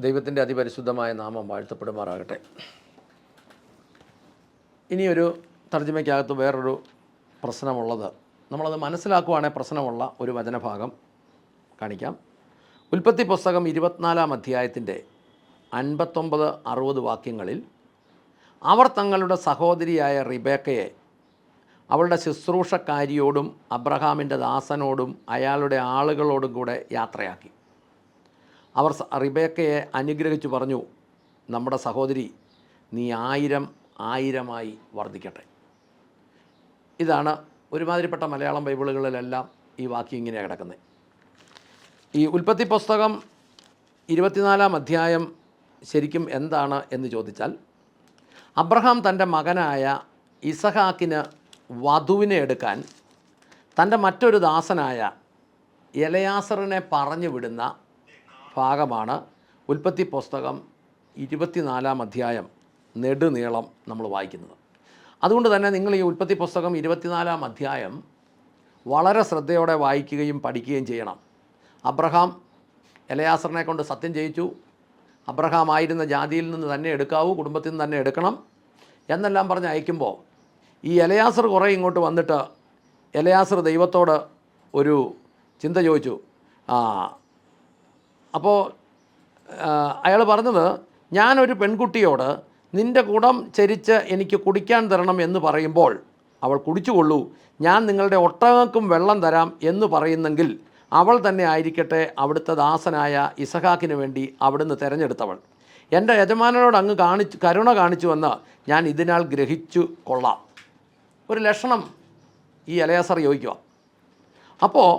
ദൈവത്തിന്റെ അതിപരിശുദ്ധമായ നാമം വാഴ്ത്തപ്പെടുമാറാകട്ടെ. ഇനിയൊരു തർജമയ്ക്കകത്ത് വേറൊരു പ്രശ്നമുള്ളത്. നമ്മളത് മനസ്സിലാക്കുവാണെങ്കിൽ പ്രശ്നമുള്ള ഒരു വചനഭാഗം കാണിക്കാം. ഉൽപ്പത്തി പുസ്തകം ഇരുപത്തിനാലാം അധ്യായത്തിന്റെ അൻപത്തൊമ്പത് അറുപത് വാക്യങ്ങളിൽ അവർ തങ്ങളുടെ സഹോദരിയായ റിബേക്കയെ അവളുടെ ശുശ്രൂഷക്കാരിയോടും അബ്രഹാമിന്റെ ദാസനോടും അയാളുടെ ആളുകളോടും കൂടെ യാത്രയാക്കി. അവർ റിബേക്കയെ അനുഗ്രഹിച്ചു പറഞ്ഞു നമ്മുടെ സഹോദരി നീ ആയിരം ആയിരമായി വർദ്ധിക്കട്ടെ. ഇതാണ് ഒരുമാതിരിപ്പെട്ട മലയാളം ബൈബിളുകളിലെല്ലാം ഈ വാക്യം ഇങ്ങനെയാണ് കിടക്കുന്നത്. ഈ ഉൽപ്പത്തി പുസ്തകം ഇരുപത്തിനാലാം അധ്യായം ശരിക്കും എന്താണ് എന്ന് ചോദിച്ചാൽ അബ്രഹാം തന്റെ മകനായ ഇസഹാക്കിന് വധുവിനെ എടുക്കാൻ തന്റെ മറ്റൊരു ദാസനായ എലയാസറിനെ പറഞ്ഞു വിടുന്ന ഭാഗമാണ്. ഉൽപ്പത്തി പുസ്തകം ഇരുപത്തിനാലാം അധ്യായം നെടുനീളം നമ്മൾ വായിക്കുന്നത്. അതുകൊണ്ട് തന്നെ നിങ്ങൾ ഈ ഉൽപ്പത്തി പുസ്തകം ഇരുപത്തിനാലാം അധ്യായം വളരെ ശ്രദ്ധയോടെ വായിക്കുകയും പഠിക്കുകയും ചെയ്യണം. അബ്രഹാം എലയാസറിനെ കൊണ്ട് സത്യം ചെയ്യിച്ചു. അബ്രഹാം ആയിരുന്ന ജാതിയിൽ നിന്ന് തന്നെ എടുക്കാവൂ കുടുംബത്തിൽ നിന്ന് തന്നെ എടുക്കണം എന്നെല്ലാം പറഞ്ഞ് അയക്കുമ്പോൾ ഈ എലയാസർ കുറേ ഇങ്ങോട്ട് വന്നിട്ട് എലയാസർ ദൈവത്തോട് ഒരു ചിന്ത ചോദിച്ചു. ആ അപ്പോൾ അയാൾ പറഞ്ഞത് ഞാനൊരു പെൺകുട്ടിയോട് നിന്റെ കുടം ചരിച്ച് എനിക്ക് കുടിക്കാൻ തരണം എന്ന് പറയുമ്പോൾ അവൾ കുടിച്ചുകൊള്ളൂ ഞാൻ നിങ്ങളുടെ ഒട്ടകക്കും വെള്ളം തരാം എന്ന് പറയുന്നെങ്കിൽ അവൾ തന്നെ ആയിരിക്കട്ടെ അവിടുത്തെ ദാസനായ ഇസഹാക്കിന് വേണ്ടി അവിടുന്ന് തിരഞ്ഞെടുത്തവൾ. എന്റെ യജമാനോട് അങ്ങ് കാണിച്ചു കരുണ കാണിച്ചുവെന്ന് ഞാൻ ഇതിനാൽ ഗ്രഹിച്ചു കൊള്ളാം. ഒരു ലക്ഷണം ഈ അലയാസർ യോജിക്കുക അപ്പോൾ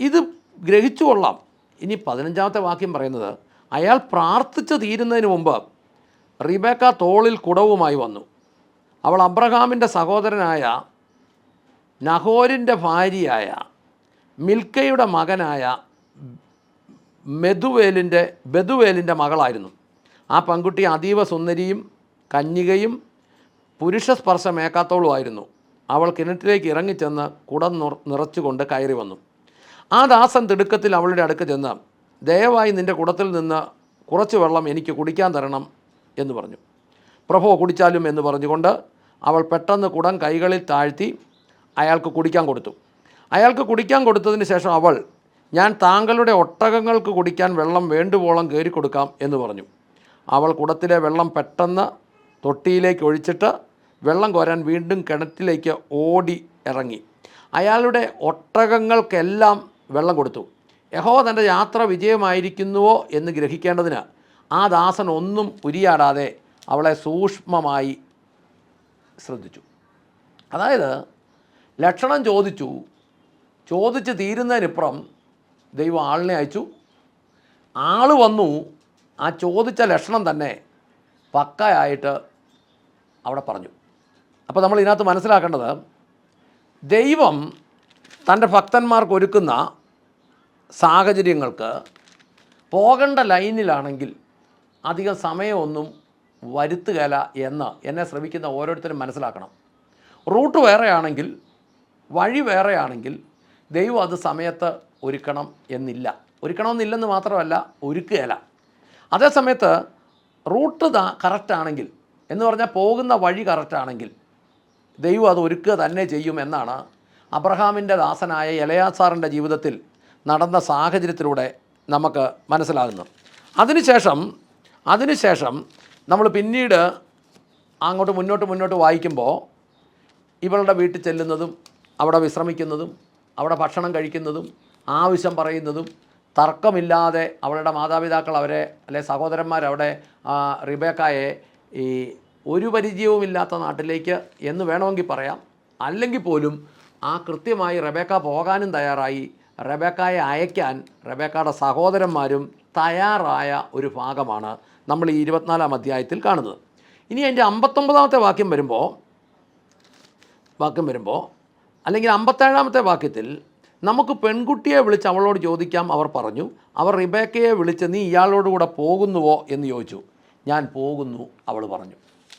ഇത് ഗ്രഹിച്ചു കൊള്ളാം. ഇനി പതിനഞ്ചാമത്തെ വാക്യം പറയുന്നത് അയാൾ പ്രാർത്ഥിച്ചു തീരുന്നതിന് മുമ്പ് റിബേക്ക തോളിൽ കുടവുമായി വന്നു. അവൾ അബ്രഹാമിന്റെ സഹോദരനായ നഹോരിന്റെ ഭാര്യയായ മിൽക്കയുടെ മകനായ മെതുവേലിന്റെ ബെതുവേലിന്റെ മകളായിരുന്നു. ആ പെൺകുട്ടി അതീവ സുന്ദരിയും കന്യകയും പുരുഷ സ്പർശമേക്കാത്തോളുമായിരുന്നു അവൾ കിണറ്റിലേക്ക് ഇറങ്ങിച്ചെന്ന് കുടം നിറച്ചുകൊണ്ട് കയറി വന്നു. ആ ദാസൻ തിടുക്കത്തിൽ അവളുടെ അടുക്ക് ചെന്ന് ദയവായി നിന്റെ കുടത്തിൽ നിന്ന് കുറച്ച് വെള്ളം എനിക്ക് കുടിക്കാൻ തരണം എന്ന് പറഞ്ഞു. പ്രഭോ കുടിച്ചാലും എന്ന് പറഞ്ഞുകൊണ്ട് അവൾ പെട്ടെന്ന് കുടം കൈകളിൽ താഴ്ത്തി അയാൾക്ക് കുടിക്കാൻ കൊടുത്തു. അയാൾക്ക് കുടിക്കാൻ കൊടുത്തതിന് ശേഷം അവൾ ഞാൻ താങ്കളുടെ ഒട്ടകങ്ങൾക്ക് കുടിക്കാൻ വെള്ളം വേണ്ടുവോളം കയറി കൊടുക്കാം എന്ന് പറഞ്ഞു. അവൾ കുടത്തിലെ വെള്ളം പെട്ടെന്ന് തൊട്ടിയിലേക്ക് ഒഴിച്ചിട്ട് വെള്ളം കോരാൻ വീണ്ടും കിണറ്റിലേക്ക് ഓടി ഇറങ്ങി. അയാളുടെ ഒട്ടകങ്ങൾക്കെല്ലാം വെള്ളം കൊടുത്തു. യഹോ തന്റെ യാത്ര വിജയമായിരിക്കുന്നുവോ എന്ന് ഗ്രഹിക്കേണ്ടതിന് ആ ദാസൻ ഒന്നും ഉരിയാടാതെ അവളെ സൂക്ഷ്മമായി ശ്രദ്ധിച്ചു. അതായത് ലക്ഷണം ചോദിച്ചു. ചോദിച്ച് തീരുന്നതിനിപ്പുറം ദൈവം ആളിനെ അയച്ചു. ആൾ വന്നു. ആ ചോദിച്ച ലക്ഷണം തന്നെ പക്കയായിട്ട് അവിടെ പറഞ്ഞു. അപ്പോൾ നമ്മൾ ഇതിനകത്ത് മനസ്സിലാക്കേണ്ടത് ദൈവം തന്റെ ഭക്തന്മാർക്ക് ഒരുക്കുന്ന സാഹചര്യങ്ങൾക്ക് പോകേണ്ട ലൈനിലാണെങ്കിൽ അധികം സമയമൊന്നും വരുത്തുകയില്ല എന്ന് എന്നെ ശ്രമിക്കുന്ന ഓരോരുത്തരും മനസ്സിലാക്കണം. റൂട്ട് വേറെയാണെങ്കിൽ വഴി വേറെയാണെങ്കിൽ ദൈവം അത് സമയത്ത് ഒരുക്കണം എന്നില്ല. ഒരുക്കണമെന്നില്ലെന്ന് മാത്രമല്ല ഒരുക്കുകയില്ല അതേസമയത്ത് റൂട്ട് കറക്റ്റാണെങ്കിൽ എന്ന് പറഞ്ഞാൽ പോകുന്ന വഴി കറക്റ്റാണെങ്കിൽ ദൈവം അത് ഒരുക്കുക തന്നെ ചെയ്യും എന്നാണ് അബ്രഹാമിന്റെ ദാസനായ എലയാസാറിന്റെ ജീവിതത്തിൽ നടന്ന സാഹചര്യത്തിലൂടെ നമുക്ക് മനസ്സിലാകുന്നു. അതിനുശേഷം അതിനുശേഷം നമ്മൾ പിന്നീട് അങ്ങോട്ട് മുന്നോട്ട് മുന്നോട്ട് വായിക്കുമ്പോൾ ഇവളുടെ വീട്ടിൽ ചെല്ലുന്നതും അവിടെ വിശ്രമിക്കുന്നതും അവിടെ ഭക്ഷണം കഴിക്കുന്നതും ആവശ്യം പറയുന്നതും തർക്കമില്ലാതെ അവളുടെ മാതാപിതാക്കൾ അവരെ അല്ലെ ആ, റിബേക്കായെ ഈ ഒരു പരിചയവുമില്ലാത്ത നാട്ടിലേക്ക് എന്ന് വേണമെങ്കിൽ പറയാം. അല്ലെങ്കിൽ പോലും ആ കൃത്യമായി റബേക്ക പോകാനും തയ്യാറായി. റബേക്കായെ അയക്കാൻ റബേക്കയുടെ സഹോദരന്മാരും തയ്യാറായ ഒരു ഭാഗമാണ് നമ്മൾ ഈ ഇരുപത്തിനാലാം അധ്യായത്തിൽ കാണുന്നത്. ഇനി അതിന്റെ അമ്പത്തൊമ്പതാമത്തെ വാക്യം വരുമ്പോൾ വാക്യം വരുമ്പോൾ അല്ലെങ്കിൽ അമ്പത്തേഴാമത്തെ വാക്യത്തിൽ നമുക്ക് പെൺകുട്ടിയെ വിളിച്ച് അവളോട് ചോദിക്കാം അവർ പറഞ്ഞു അവർ റിബേക്കയെ വിളിച്ച് നീ ഇയാളോട് കൂടെ പോകുന്നുവോ? എന്ന് ചോദിച്ചു. ഞാൻ പോകുന്നു അവൾ പറഞ്ഞു.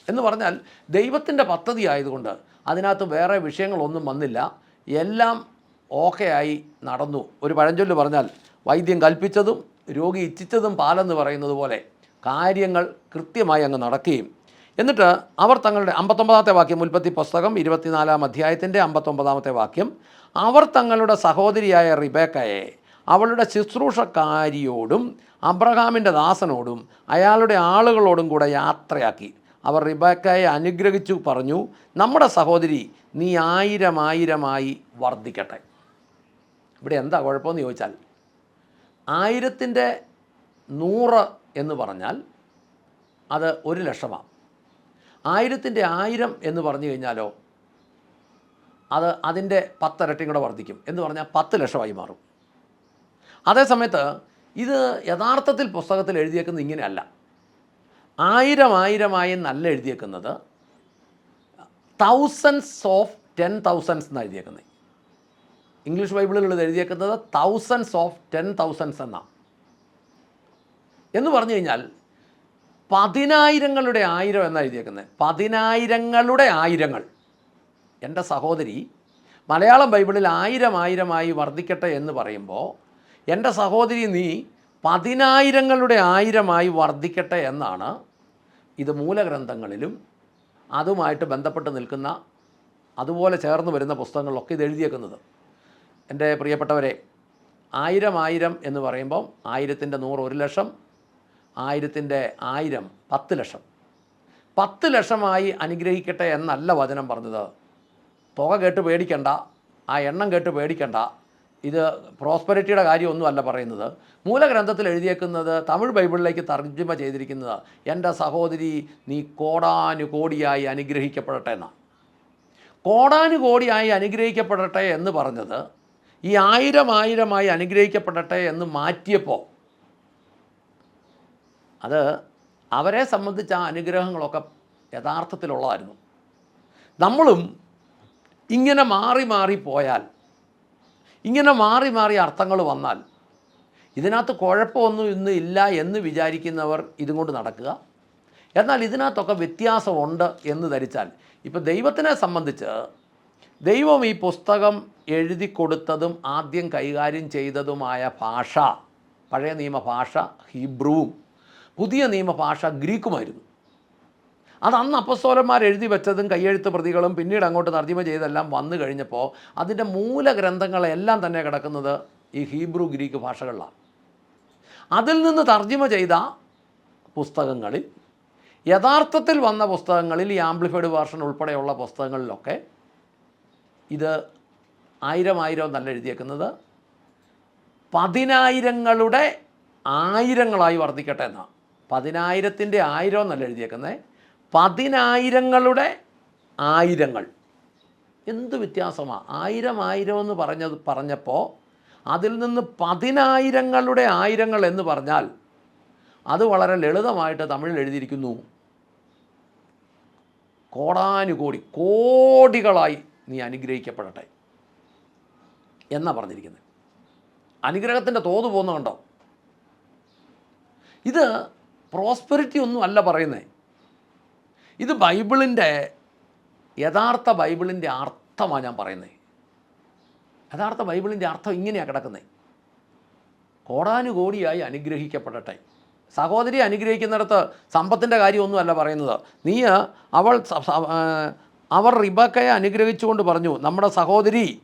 എന്ന് പറഞ്ഞാൽ ദൈവത്തിന്റെ പദ്ധതി ആയതുകൊണ്ട് അതിനകത്ത് വേറെ വിഷയങ്ങളൊന്നും വന്നില്ല. എല്ലാം ഓക്കെ ആയി നടന്നു. ഒരു പഴഞ്ചൊല്ല് പറഞ്ഞാൽ വൈദ്യം കൽപ്പിച്ചതും രോഗി ഇച്ഛിച്ചതും പാലെന്ന് പറയുന്നത് പോലെ കാര്യങ്ങൾ കൃത്യമായി അങ്ങ് നടക്കുകയും. എന്നിട്ട് അവർ തങ്ങളുടെ അമ്പത്തൊമ്പതാമത്തെ വാക്യം ഉൽപ്പത്തി പുസ്തകം ഇരുപത്തിനാലാം അധ്യായത്തിന്റെ അമ്പത്തൊമ്പതാമത്തെ വാക്യം അവർ തങ്ങളുടെ സഹോദരിയായ റിബേക്കയെ അവളുടെ ശുശ്രൂഷക്കാരിയോടും അബ്രഹാമിന്റെ ദാസനോടും അയാളുടെ ആളുകളോടും കൂടെ യാത്രയാക്കി. അവർ റിബേക്കയെ അനുഗ്രഹിച്ചു പറഞ്ഞു നമ്മുടെ സഹോദരി നീ ആയിരം ആയിരമായി വർദ്ധിക്കട്ടെ. ഇവിടെ എന്താ കുഴപ്പമെന്ന് ചോദിച്ചാൽ ആയിരത്തിന്റെ നൂറ് എന്ന് പറഞ്ഞാൽ അത് ഒരു ലക്ഷമാണ്. ആയിരത്തിന്റെ ആയിരം എന്ന് പറഞ്ഞു കഴിഞ്ഞാലോ അത് അതിന്റെ പത്തിരട്ടിയും കൂടെ വർദ്ധിക്കും എന്ന് പറഞ്ഞാൽ പത്ത് ലക്ഷമായി മാറും. അതേസമയത്ത് ഇത് യഥാർത്ഥത്തിൽ പുസ്തകത്തിൽ എഴുതിയേക്കുന്നത് ഇങ്ങനെയല്ല. ആയിരം ആയിരമായി നല്ല എഴുതിയേക്കുന്നത് തൗസൻഡ്സ് ഓഫ് ടെൻ തൗസൻഡ്സ് എന്നാണ് എഴുതിയേക്കുന്നത്. ഇംഗ്ലീഷ് ബൈബിളിൽ ഉള്ളത് എഴുതിയേക്കുന്നത് തൗസൻഡ്സ് ഓഫ് ടെൻ തൗസൻഡ്സ് എന്നാണ് എന്ന് പറഞ്ഞു കഴിഞ്ഞാൽ പതിനായിരങ്ങളുടെ ആയിരം എന്നാണ് എഴുതിയേക്കുന്നത്? പതിനായിരങ്ങളുടെ ആയിരങ്ങൾ. എന്റെ സഹോദരി മലയാളം ബൈബിളിൽ ആയിരം ആയിരമായി വർദ്ധിക്കട്ടെ എന്ന് പറയുമ്പോൾ എന്റെ സഹോദരി നീ പതിനായിരങ്ങളുടെ ആയിരമായി വർദ്ധിക്കട്ടെ എന്നാണ് ഇത് മൂലഗ്രന്ഥങ്ങളിലും അതുമായിട്ട് ബന്ധപ്പെട്ട് നിൽക്കുന്ന അതുപോലെ ചേർന്ന് വരുന്ന പുസ്തകങ്ങളിലൊക്കെ ഇത് എഴുതിയേക്കുന്നത്. എന്റെ പ്രിയപ്പെട്ടവരെ ആയിരം ആയിരം എന്ന് പറയുമ്പം ആയിരത്തിന്റെ നൂറ് ഒരു ലക്ഷം ആയിരത്തിന്റെ ആയിരം പത്ത് ലക്ഷം. പത്ത് ലക്ഷമായി അനുഗ്രഹിക്കട്ടെ എന്നല്ല വചനം പറഞ്ഞത്. തുക കേട്ട് പേടിക്കണ്ട ആ എണ്ണം കേട്ട് പേടിക്കണ്ട. ഇത് പ്രോസ്പെരിറ്റിയുടെ കാര്യമൊന്നുമല്ല പറയുന്നത്. മൂലഗ്രന്ഥത്തിൽ എഴുതിയേക്കുന്നത് തമിഴ് ബൈബിളിലേക്ക് തർജമ ചെയ്തിരിക്കുന്നത് എന്റെ സഹോദരി നീ കോടാനുകോടിയായി അനുഗ്രഹിക്കപ്പെടട്ടെ എന്നാണ്. കോടാനുകോടിയായി അനുഗ്രഹിക്കപ്പെടട്ടെ എന്ന് പറഞ്ഞത് ഈ ആയിരം ആയിരമായി അനുഗ്രഹിക്കപ്പെടട്ടെ എന്ന് മാറ്റിയപ്പോൾ അത് അവരെ സംബന്ധിച്ച ആ അനുഗ്രഹങ്ങളൊക്കെ യഥാർത്ഥത്തിലുള്ളതായിരുന്നു. നമ്മളും ഇങ്ങനെ മാറി മാറി പോയാൽ ഇങ്ങനെ മാറി മാറി അർത്ഥങ്ങൾ വന്നാൽ ഇതിനകത്ത് കുഴപ്പമൊന്നും ഇന്ന് ഇല്ല എന്ന് വിചാരിക്കുന്നവർ ഇതും കൊണ്ട് നടക്കുക. എന്നാൽ ഇതിനകത്തൊക്കെ വ്യത്യാസമുണ്ട് എന്ന് ധരിച്ചാൽ ഇപ്പോൾ ദൈവത്തിനെ സംബന്ധിച്ച് ദൈവം ഈ പുസ്തകം എഴുതി കൊടുത്തതും ആദ്യം കൈകാര്യം ചെയ്തതുമായ ഭാഷ പഴയ നിയമഭാഷ ഹീബ്രുവും പുതിയ നിയമഭാഷ ഗ്രീക്കുമായിരുന്നു. അത് അന്ന് അപ്പസ്തോലന്മാർ എഴുതി വെച്ചതും കയ്യെഴുത്ത് പ്രതികളും പിന്നീട് അങ്ങോട്ട് തർജിമ ചെയ്തെല്ലാം വന്നു കഴിഞ്ഞപ്പോൾ അതിന്റെ മൂലഗ്രന്ഥങ്ങളെല്ലാം തന്നെ കിടക്കുന്നത് ഈ ഹീബ്രു ഗ്രീക്ക് ഭാഷകളിലാണ്. അതിൽ നിന്ന് തർജിമ ചെയ്ത പുസ്തകങ്ങളിൽ യഥാർത്ഥത്തിൽ വന്ന പുസ്തകങ്ങളിൽ ഈ ആംപ്ലിഫൈഡ് വേർഷൻ ഉൾപ്പെടെയുള്ള പുസ്തകങ്ങളിലൊക്കെ ഇത് ആയിരം ആയിരം എന്നല്ല എഴുതിയേക്കുന്നത്. പതിനായിരങ്ങളുടെ ആയിരങ്ങളായി വർദ്ധിക്കട്ടെ എന്നാണ് പതിനായിരത്തിന്റെ ആയിരം എന്നല്ല എഴുതിയേക്കുന്നത് പതിനായിരങ്ങളുടെ ആയിരങ്ങൾ. എന്ത് വ്യത്യാസമാണ് ആയിരം ആയിരം എന്ന് പറഞ്ഞത് പറഞ്ഞപ്പോൾ അതിൽ നിന്ന് പതിനായിരങ്ങളുടെ ആയിരങ്ങൾ എന്ന് പറഞ്ഞാൽ അത് വളരെ ലളിതമായിട്ട് തമിഴിൽ എഴുതിയിരിക്കുന്നു. കോടാനുകോടി കോടികളായി നീ അനുഗ്രഹിക്കപ്പെടട്ടെ. എന്നാ പറഞ്ഞിരിക്കുന്നത് അനുഗ്രഹത്തിന്റെ തോത് പോകുന്ന കണ്ടോ? ഇത് പ്രോസ്പെരിറ്റി ഒന്നും അല്ല പറയുന്നത് ഇത് ബൈബിളിന്റെ യഥാർത്ഥ ബൈബിളിന്റെ അർത്ഥമാണ് ഞാൻ പറയുന്നത് യഥാർത്ഥ ബൈബിളിന്റെ അർത്ഥം ഇങ്ങനെയാണ് കിടക്കുന്നത് കോടാനുകോടിയായി അനുഗ്രഹിക്കപ്പെടട്ടെ. സഹോദരി അനുഗ്രഹിക്കുന്നിടത്ത് സമ്പത്തിന്റെ കാര്യമൊന്നുമല്ല പറയുന്നത്. നീ അവൾ അവർ റിബക്കയെ അനുഗ്രഹിച്ചുകൊണ്ട് പറഞ്ഞു നമ്മുടെ സഹോദരി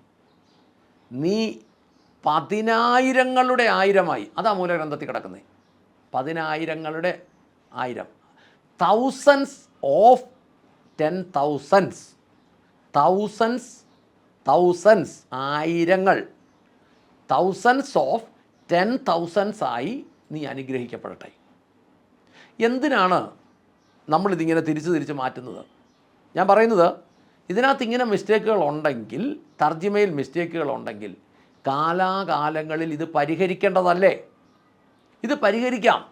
നീ പതിനായിരങ്ങളുടെ ആയിരമായി. അതാ മൂലഗ്രന്ഥത്തിൽ കിടക്കുന്നത്. പതിനായിരങ്ങളുടെ ആയിരം. Thousands of ten thousands thousands thousands ആയിരങ്ങൾ. തൗസൻഡ്സ് ഓഫ് ടെൻ തൗസൻഡ്സ് ആയി നീ അനുഗ്രഹിക്കപ്പെടട്ടെ. എന്തിനാണ് നമ്മളിതിങ്ങനെ തിരിച്ച് തിരിച്ച് മാറ്റുന്നത്? ഞാൻ പറയുന്നത് ഇതിനകത്ത് ഇങ്ങനെ മിസ്റ്റേക്കുകൾ ഉണ്ടെങ്കിൽ തർജിമയിൽ മിസ്റ്റേക്കുകൾ ഉണ്ടെങ്കിൽ കാലാകാലങ്ങളിൽ ഇത് പരിഹരിക്കേണ്ടതല്ലേ? ഇത് പരിഹരിക്കാം.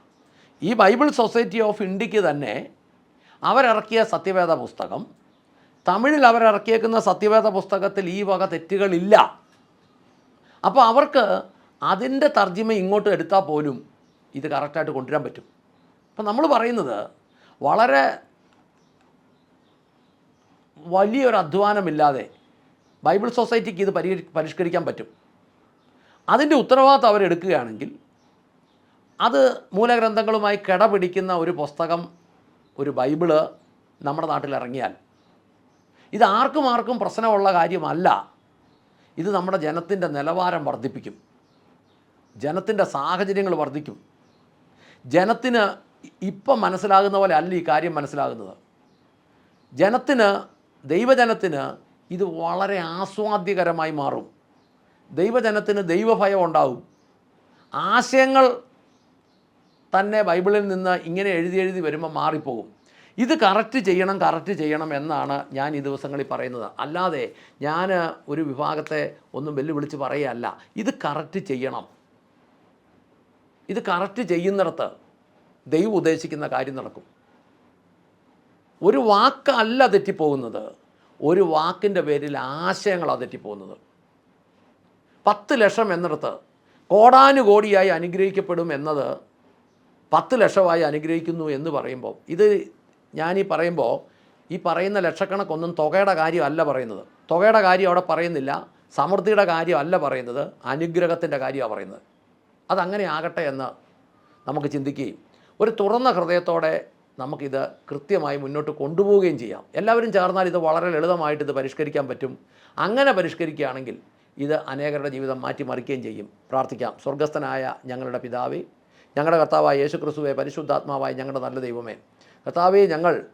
ഈ ബൈബിൾ സൊസൈറ്റി ഓഫ് ഇന്ത്യയ്ക്ക് തന്നെ അവരിറക്കിയ സത്യവേദ പുസ്തകം തമിഴിൽ അവരിറക്കിയേക്കുന്ന സത്യവേദ പുസ്തകത്തിൽ ഈ വക തെറ്റുകളില്ല. അപ്പോൾ അവർക്ക് അതിന്റെ തർജിമ ഇങ്ങോട്ട് എടുത്താൽ പോലും ഇത് കറക്റ്റായിട്ട് കൊണ്ടുവരാൻ പറ്റും. അപ്പം നമ്മൾ പറയുന്നത് വളരെ വലിയൊരു അധ്വാനമില്ലാതെ ബൈബിൾ സൊസൈറ്റിക്ക് ഇത് പരിഹരി പരിഷ്കരിക്കാൻ പറ്റും. അതിന്റെ ഉത്തരവാദിത്വം അവരെടുക്കുകയാണെങ്കിൽ അത് മൂലഗ്രന്ഥങ്ങളുമായി കിടപിടിക്കുന്ന ഒരു പുസ്തകം ഒരു ബൈബിൾ നമ്മുടെ നാട്ടിൽ ഇറങ്ങിയാൽ ഇത് ആർക്കും ആർക്കും പ്രശ്നമുള്ള കാര്യമല്ല. ഇത് നമ്മുടെ ജനത്തിന്റെ നിലവാരം വർദ്ധിപ്പിക്കും. ജനത്തിന്റെ സാഹചര്യങ്ങൾ വർദ്ധിക്കും. ജനത്തിന് ഇപ്പം മനസ്സിലാകുന്ന പോലെ അല്ല ഈ കാര്യം മനസ്സിലാകുന്നത്. ജനത്തിന് ദൈവജനത്തിന് ഇത് വളരെ ആസ്വാദ്യകരമായി മാറും. ദൈവജനത്തിന് ദൈവഭയം ഉണ്ടാവും. ആശയങ്ങൾ തന്നെ ബൈബിളിൽ നിന്ന് ഇങ്ങനെ എഴുതി എഴുതി വരുമ്പോൾ മാറിപ്പോകും. ഇത് കറക്റ്റ് ചെയ്യണം കറക്റ്റ് ചെയ്യണം എന്നാണ് ഞാൻ ഈ ദിവസങ്ങളിൽ പറയുന്നത്. അല്ലാതെ ഞാൻ ഒരു വിഭാഗത്തെ ഒന്നും വെല്ലുവിളിച്ച് പറയുകയല്ല. ഇത് കറക്റ്റ് ചെയ്യണം. ഇത് കറക്റ്റ് ചെയ്യുന്നിടത്ത് ദൈവം ഉദ്ദേശിക്കുന്ന കാര്യം നടക്കും. ഒരു വാക്കല്ല തെറ്റിപ്പോകുന്നത്. ഒരു വാക്കിന്റെ പേരിൽ ആശയങ്ങളാണ് തെറ്റിപ്പോകുന്നത്. പത്ത് ലക്ഷം എന്നിടത്ത് കോടാനുകോടിയായി അനുഗ്രഹിക്കപ്പെടും എന്നത് പത്ത് ലക്ഷമായി അനുഗ്രഹിക്കുന്നു എന്ന് പറയുമ്പോൾ ഇത് ഈ പറയുമ്പോൾ ഈ പറയുന്ന ലക്ഷക്കണക്കൊന്നും തുകയുടെ കാര്യമല്ല പറയുന്നത്. തുകയുടെ കാര്യം അവിടെ പറയുന്നില്ല. സമൃദ്ധിയുടെ കാര്യമല്ല പറയുന്നത്. അനുഗ്രഹത്തിന്റെ കാര്യമാണ് പറയുന്നത്. അതങ്ങനെ ആകട്ടെ എന്ന് നമുക്ക് ചിന്തിക്കുകയും ഒരു തുറന്ന ഹൃദയത്തോടെ നമുക്കിത് കൃത്യമായി മുന്നോട്ട് കൊണ്ടുപോവുകയും ചെയ്യാം. എല്ലാവരും ചേർന്നാൽ ഇത് വളരെ ലളിതമായിട്ട് ഇത് പരിഷ്കരിക്കാൻ പറ്റും. അങ്ങനെ പരിഷ്കരിക്കുകയാണെങ്കിൽ ഇത് അനേകരുടെ ജീവിതം മാറ്റിമറിക്കുകയും ചെയ്യും. പ്രാർത്ഥിക്കാം. സ്വർഗസ്ഥനായ ഞങ്ങളുടെ പിതാവേ ഞങ്ങളുടെ കർത്താവായ യേശു ക്രിസ്തുവെ പരിശുദ്ധാത്മാവായ ഞങ്ങളുടെ നല്ല ദൈവമേ കർത്താവെ ഞങ്ങൾ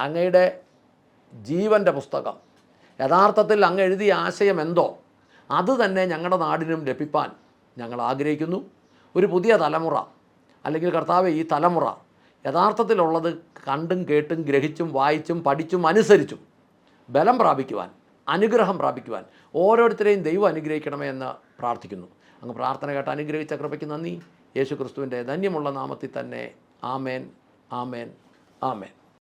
അങ്ങയുടെ ജീവന്റെ പുസ്തകം യഥാർത്ഥത്തിൽ അങ്ങ് എഴുതിയ ആശയം എന്തോ അത് തന്നെ ഞങ്ങളുടെ നാടിനും ലഭിപ്പാൻ ഞങ്ങൾ ആഗ്രഹിക്കുന്നു. ഒരു പുതിയ തലമുറ അല്ലെങ്കിൽ കർത്താവ് ഈ തലമുറ യഥാർത്ഥത്തിലുള്ളത് കണ്ടും കേട്ടും ഗ്രഹിച്ചും വായിച്ചും പഠിച്ചും അനുസരിച്ചും ബലം പ്രാപിക്കുവാൻ അനുഗ്രഹം പ്രാപിക്കുവാൻ ഓരോരുത്തരെയും ദൈവം അനുഗ്രഹിക്കണമേ എന്ന് പ്രാർത്ഥിക്കുന്നു. അങ്ങ് പ്രാർത്ഥന കേട്ട് അനുഗ്രഹിച്ച കൃപയ്ക്ക് നന്ദി. യേശു ക്രിസ്തുവിന്റെ ധന്യമുള്ള നാമത്തിൽ തന്നെ ആമേൻ ആമേൻ ആമേൻ.